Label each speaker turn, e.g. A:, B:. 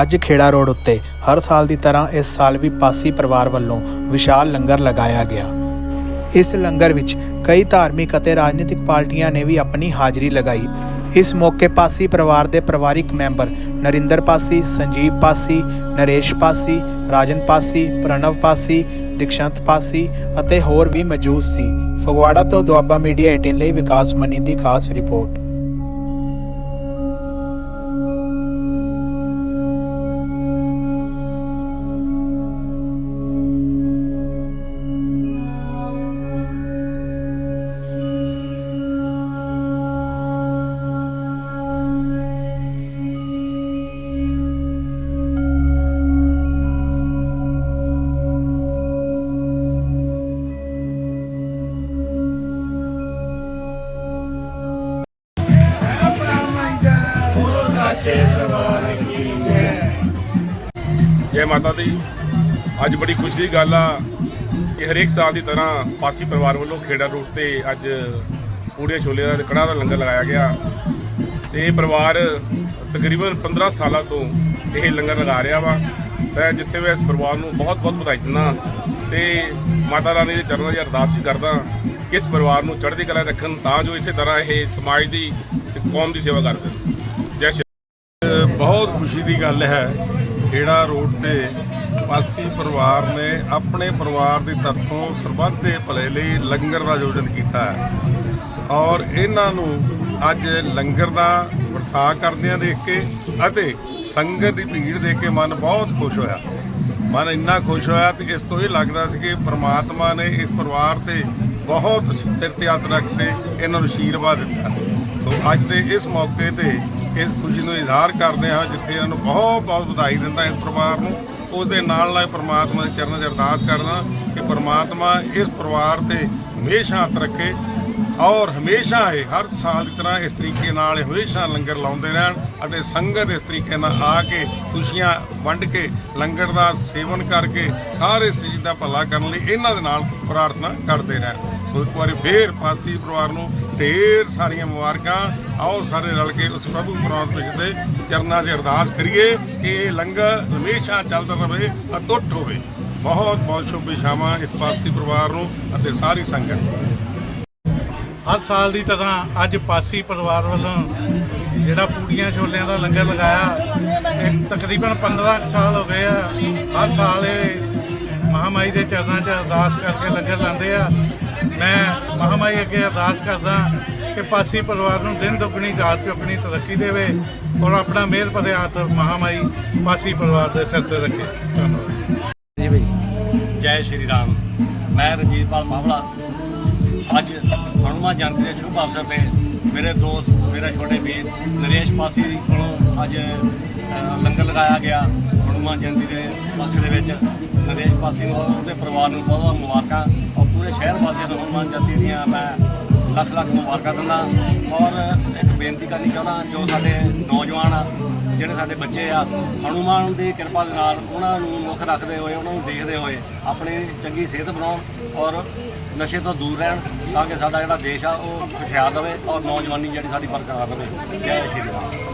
A: ਅੱਜ ਖੇੜਾ ਰੋਡ ਉੱਤੇ ਹਰ ਸਾਲ ਦੀ ਤਰ੍ਹਾਂ ਇਸ ਸਾਲ ਵੀ ਪਾਸੀ ਪਰਿਵਾਰ ਵੱਲੋਂ ਵਿਸ਼ਾਲ ਲੰਗਰ ਲਗਾਇਆ ਗਿਆ। ਇਸ ਲੰਗਰ ਵਿੱਚ ਕਈ ਧਾਰਮਿਕ ਅਤੇ ਰਾਜਨੀਤਿਕ ਪਾਰਟੀਆਂ ਨੇ ਵੀ ਆਪਣੀ ਹਾਜ਼ਰੀ ਲਗਾਈ। ਇਸ ਮੌਕੇ ਪਾਸੀ ਪਰਿਵਾਰ ਦੇ ਪਰਿਵਾਰਿਕ ਮੈਂਬਰ ਨਰਿੰਦਰ ਪਾਸੀ, ਸੰਜੀਵ ਪਾਸੀ, ਨਰੇਸ਼ ਪਾਸੀ, ਰਾਜਨ ਪਾਸੀ, ਪ੍ਰਣਵ ਪਾਸੀ, ਦਿਕਸ਼ੰਤ ਪਾਸੀ ਅਤੇ ਹੋਰ ਵੀ ਮੌਜੂਦ ਸੀ। ਫਗਵਾੜਾ ਤੋਂ ਦੁਆਬਾ ਮੀਡੀਆ 18 ਲਈ ਵਿਕਾਸ ਮਨੀ ਦੀ ਖਾਸ ਰਿਪੋਰਟ।
B: ਜੈ ਮਾਤਾ ਦੀ। ਅੱਜ ਬੜੀ ਖੁਸ਼ੀ ਦੀ ਗੱਲ ਆ ਕਿ ਹਰੇਕ ਸਾਲ ਦੀ ਤਰ੍ਹਾਂ ਪਾਸੀ ਪਰਿਵਾਰ ਵੱਲੋਂ ਖੇੜਾ ਰੋਡ ਤੇ ਅੱਜ ਪੂੜੀਆਂ ਛੋਲੇ ਦਾ ਤੇ ਕੜਾਹ ਦਾ ਲੰਗਰ ਲਗਾਇਆ ਗਿਆ। ਤੇ ਇਹ ਪਰਿਵਾਰ ਤਕਰੀਬਨ 15 ਸਾਲਾਂ ਤੋਂ ਇਹ ਲੰਗਰ ਲਗਾ ਰਿਹਾ ਵਾ। ਮੈਂ ਜਿੱਥੇ ਵੀ ਇਸ ਪਰਿਵਾਰ ਨੂੰ ਬਹੁਤ ਬਹੁਤ ਵਧਾਈ ਦਿੰਦਾ ਤੇ ਮਾਤਾ ਰਾਣੀ ਦੇ ਚਰਨਾਂ ਦੀ ਅਰਦਾਸ ਵੀ ਕਰਦਾ ਕਿ ਇਸ ਪਰਿਵਾਰ ਨੂੰ ਚੜ੍ਹਦੀ ਕਲਾ ਰੱਖਣ ਤਾਂ ਜੋ ਇਸੇ ਤਰ੍ਹਾਂ ਇਹ ਸਮਾਜ ਦੀ ਤੇ ਕੌਮ ਦੀ ਸੇਵਾ ਕਰਦੇ ਜੈ
C: ਬਹੁਤ ਖੁਸ਼ੀ ਦੀ ਗੱਲ ਹੈ, ਖੇੜਾ ਰੋਡ ਤੇ ਪਾਸੀ ਪਰਿਵਾਰ ਨੇ ਆਪਣੇ ਪਰਿਵਾਰ ਦੀ ਤਰਫੋਂ ਸਰਬੱਤ ਦੇ ਭਲੇ ਲਈ ਲੰਗਰ ਦਾ ਆਯੋਜਨ ਕੀਤਾ ਹੈ। ਔਰ ਇਹਨਾਂ ਨੂੰ ਅੱਜ ਲੰਗਰ ਦਾ ਵਰਤਾ ਕਰਦਿਆਂ ਦੇਖ ਕੇ ਅਤੇ ਸੰਗਤ ਦੀ ਭੀੜ ਦੇਖ ਕੇ ਮਨ ਬਹੁਤ ਖੁਸ਼ ਹੋਇਆ। ਮਨ ਇੰਨਾ ਖੁਸ਼ ਹੋਇਆ ਤੇ ਇਸ ਤੋਂ ਇਹ ਲੱਗਦਾ ਸੀ ਕਿ ਪ੍ਰਮਾਤਮਾ ਨੇ ਇਸ ਪਰਿਵਾਰ ਤੇ ਬਹੁਤ ਸਿਰ ਤੇ ਹੱਥ ਰੱਖ ਕੇ ਇਹਨਾਂ ਨੂੰ ਆਸ਼ੀਰਵਾਦ ਦਿੱਤਾ। ਸੋ ਅੱਜ ਦੇ ਇਸ ਮੌਕੇ ਤੇ ਇਸ ਖੁਸ਼ੀ ਨੂੰ ਇਜ਼ਹਾਰ ਕਰਦੇ ਹਾਂ, ਜਿੱਥੇ ਇਹਨਾਂ ਨੂੰ ਬਹੁਤ ਬਹੁਤ ਵਧਾਈ ਦਿੰਦਾ ਇਸ ਪਰਿਵਾਰ ਨੂੰ। ਉਸ ਦੇ ਨਾਲ ਨਾਲ ਪ੍ਰਮਾਤਮਾ ਦੇ ਚਰਨਾਂ 'ਚ ਅਰਦਾਸ ਕਰਦਾ ਕਿ ਪ੍ਰਮਾਤਮਾ ਇਸ ਪਰਿਵਾਰ ਤੇ ਹਮੇਸ਼ਾ ਹੱਥ ਰੱਖੇ ਔਰ ਹਮੇਸ਼ਾ ਇਹ ਹਰ ਸਾਲ ਦੀ ਤਰ੍ਹਾਂ ਇਸ ਤਰੀਕੇ ਨਾਲ ਹਮੇਸ਼ਾ ਲੰਗਰ ਲਾਉਂਦੇ ਰਹਿਣ ਅਤੇ ਸੰਗਤ ਇਸ ਤਰੀਕੇ ਨਾਲ ਆ ਕੇ ਖੁਸ਼ੀਆਂ ਵੰਡ ਕੇ ਲੰਗਰ ਦਾ ਸੇਵਨ ਕਰਕੇ ਸਾਰੇ ਸਰੀਰ ਦਾ ਭਲਾ ਕਰਨ ਲਈ ਇਹਨਾਂ ਦੇ ਨਾਲ ਪ੍ਰਾਰਥਨਾ ਕਰਦੇ ਰਹਿਣ। ਸੋ ਇੱਕ ਵਾਰੀ ਫੇਰ ਪਾਸੀ ਪਰਿਵਾਰ ਨੂੰ ਢੇਰ ਸਾਰੀਆਂ ਮੁਬਾਰਕਾਂ। ਆਓ ਸਾਰੇ ਰਲ ਕੇ ਉਸ ਪ੍ਰਭੂ ਪਰਮਾਤਮਾ ਦੇ ਚਰਨਾਂ 'ਚ ਅਰਦਾਸ ਕਰੀਏ ਕਿ ਇਹ ਲੰਗਰ ਹਮੇਸ਼ਾ ਚੱਲਦਾ ਰਹੇ, ਅਟੁੱਟ ਹੋਵੇ। ਬਹੁਤ ਬਹੁਤ ਸ਼ੁਭੇਛਾਵਾਂ ਇਸ ਪਾਸੀ ਪਰਿਵਾਰ ਨੂੰ ਅਤੇ ਸਾਰੀ ਸੰਗਤ ਨੂੰ।
D: ਹਰ ਸਾਲ ਦੀ ਤਰ੍ਹਾਂ ਅੱਜ ਪਾਸੀ ਪਰਿਵਾਰ ਵੱਲੋਂ ਜਿਹੜਾ ਪੂੜੀਆਂ ਛੋਲਿਆਂ ਦਾ ਲੰਗਰ ਲਗਾਇਆ ਤਕਰੀਬਨ 15 ਕੁ ਸਾਲ ਹੋ ਗਏ ਆ। ਹਰ ਸਾਲ ਇਹ ਮਹਾਮਾਈ ਦੇ ਚਰਨਾਂ 'ਚ ਅਰਦਾਸ ਕਰਕੇ ਲੰਗਰ ਲਾਉਂਦੇ ਆ। ਮੈਂ ਮਹਾਮਾਈ ਅੱਗੇ ਅਰਦਾਸ ਕਰਦਾ ਕਿ ਪਾਸੀ ਪਰਿਵਾਰ ਨੂੰ ਦਿਨ ਦੁੱਗਣੀ ਰਾਤ ਚੌਗਣੀ ਤਰੱਕੀ ਦੇਵੇ ਔਰ ਆਪਣਾ ਮਿਹਰ ਭਰੇ ਹੱਥ ਮਹਾਮਾਈ ਪਾਸੀ ਪਰਿਵਾਰ ਦੇ ਸਿਰ ਤੇ ਰੱਖੇ। ਧੰਨਵਾਦ।
E: ਜੈ ਸ਼੍ਰੀ ਰਾਮ। ਮੈਂ ਰਣਜੀਤ ਪਾਲ ਮਾਵਲਾ ਅੱਜ ਹਨੂਮਾਨ ਜਯੰਤੀ ਦੇ ਸ਼ੁਭ ਅਵਸਰ ਤੇ ਮੇਰੇ ਦੋਸਤ ਮੇਰਾ ਛੋਟੇ ਵੀਰ ਨਰੇਸ਼ ਪਾਸੀ ਕੋਲੋਂ ਅੱਜ ਲੰਗਰ ਲਗਾਇਆ ਗਿਆ ਹਨੂਮਾਨ ਜਯੰਤੀ ਦੇ ਪੱਖ ਦੇ ਵਿੱਚ। ਨਰੇਸ਼ ਪਾਸੀ ਨੂੰ ਉਹਦੇ ਪਰਿਵਾਰ ਨੂੰ ਬਹੁਤ ਬਹੁਤ ਮੁਬਾਰਕਾਂ ਔਰ ਪੂਰੇ ਸ਼ਹਿਰ ਵਾਸੀਆਂ ਨੂੰ ਹਨੂਮਾਨ ਜਯੰਤੀ ਦੀਆਂ ਮੈਂ ਲੱਖ ਲੱਖ ਮੁਬਾਰਕਾਂ ਦਿੰਦਾ ਔਰ ਇੱਕ ਬੇਨਤੀ ਕਰਨੀ ਚਾਹੁੰਦਾ ਜੋ ਸਾਡੇ ਨੌਜਵਾਨ ਆ, ਜਿਹੜੇ ਸਾਡੇ ਬੱਚੇ ਆ, ਹਨੂਮਾਨ ਦੀ ਕਿਰਪਾ ਦੇ ਨਾਲ ਉਹਨਾਂ ਨੂੰ ਮੁੱਖ ਰੱਖਦੇ ਹੋਏ, ਉਹਨਾਂ ਨੂੰ ਦੇਖਦੇ ਹੋਏ ਆਪਣੀ ਚੰਗੀ ਸਿਹਤ ਬਣਾਉਣ ਔਰ ਨਸ਼ੇ ਤੋਂ ਦੂਰ ਰਹਿਣ ਤਾਂ ਕਿ ਸਾਡਾ ਜਿਹੜਾ ਦੇਸ਼ ਆ ਉਹ ਖੁਸ਼ਹਾਲ ਰਹੇ ਔਰ ਨੌਜਵਾਨੀ ਜਿਹੜੀ ਸਾਡੀ ਬਰਕਰਾਰ ਰਹੇ। ਜੈ ਸ਼੍ਰੀ ਰਾਮ।